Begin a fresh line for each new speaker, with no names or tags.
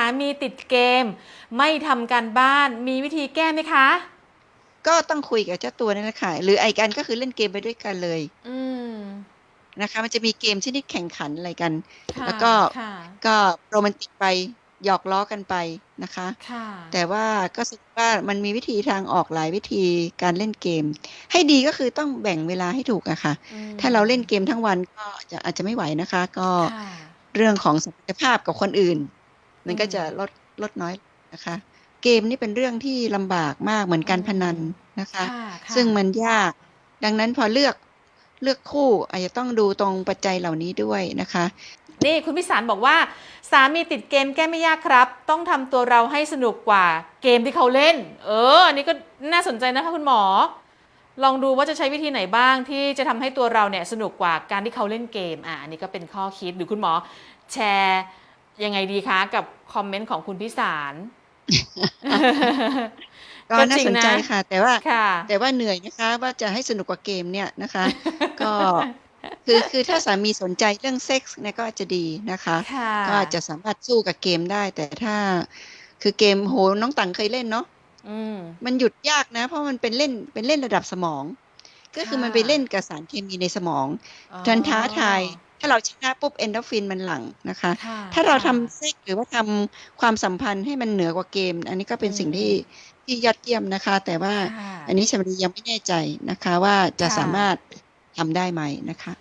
ามีติดเกม ไม่ทำการบ้านมีวิธีแก้ไหมคะ
ก็ต้องคุยกับเจ้าตัวนั่นแหละค่ะหรือไอ้กันก็คือเล่นเกมไปด้วยกันเลย
อืม
นะคะ มันจะมีเกมชนิดแข่งขันอะไรกัน
ค่ะ
แล้วก็
ค่ะ
ก็โรแมนติกไปหยอกล้อกันไปนะคะ
ค่ะ
แต่ว่าก็สรุปว่ามันมีวิธีทางออกหลายวิธีการเล่นเกม ให้ดีก็คือต้องแบ่งเวลาให้ถูกอะค่ะ
อืม
ถ้าเราเล่นเกมทั้งวันก็จะอาจจะไม่ไหวนะคะ ก็
ค่ะ
เรื่องของสมรรถภาพกับคนอื่น มัน
อืม
ก็จะลดลดน้อยนะคะ เกมนี่เป็นเรื่องที่ลำบากมากเหมือนการ
อืม
พนันนะคะ
ค่ะค่ะ
ซึ่งมันยาก ดังนั้นพอเลือกเลือกคู่อาจจะต้องดูตรงปัจจัยเหล่านี้ด้วยนะคะ
นี่คุณพิสารบอกว่า สามีติดเกมแก้ไม่ยากครับ ต้องทำตัวเราให้สนุกกว่าเกมที่เขาเล่น เออ อันนี้ก็น่าสนใจนะคะคุณหมอ ลองดูว่าจะใช้วิธีไหนบ้างที่จะทำให้ตัวเราเนี่ยสนุกกว่าการที่เขาเล่นเกมอะอันนี้ก็เป็นข้อคิดหรือคุณหมอแชร์ ยังไงดีคะกับคอมเมนต์ของคุณพิสาร
ก็น่าสนใจค่ะ แต่ว่า
ค่ะ
แต่ว่าเหนื่อยนะคะ ว่าจะให้สนุกกว่าเกมเนี่ยนะคะ ก็คือคือถ้าสามีสนใจเรื่องเซ็กส์เนี่ยก็อาจจะดีนะคะ
ค่ะ
ก็อาจจะสามารถสู้กับเกมได้ แต่ถ้าคือเกมโหน้องตังเคยเล่นเนาะ
อืม
มันหยุดยากนะ เพราะมันเป็นเล่นเป็นเล่นระดับสมอง ก็คือ
ค่ะ
มันไปเล่นกับสารเคมีในสมอง
อ๋อ
ทันท้าทาย ถ้าเราชนะปุ๊บเอนโดรฟินมันหลั่งนะคะ
ค่ะ
ถ้าเราทำ
ค่ะ
เซ็กหรือว่าทำความสัมพันธ์ให้มันเหนือกว่าเกม อันนี้ก็เป็น
อืม
สิ่งที่ที่ยอดเยี่ยมนะคะ แต่ว่า
ค่ะ
อันนี้ชมรียังไม่แน่ใจนะคะว่าจะ
ค่ะ
สามารถทำได้ไหมนะคะ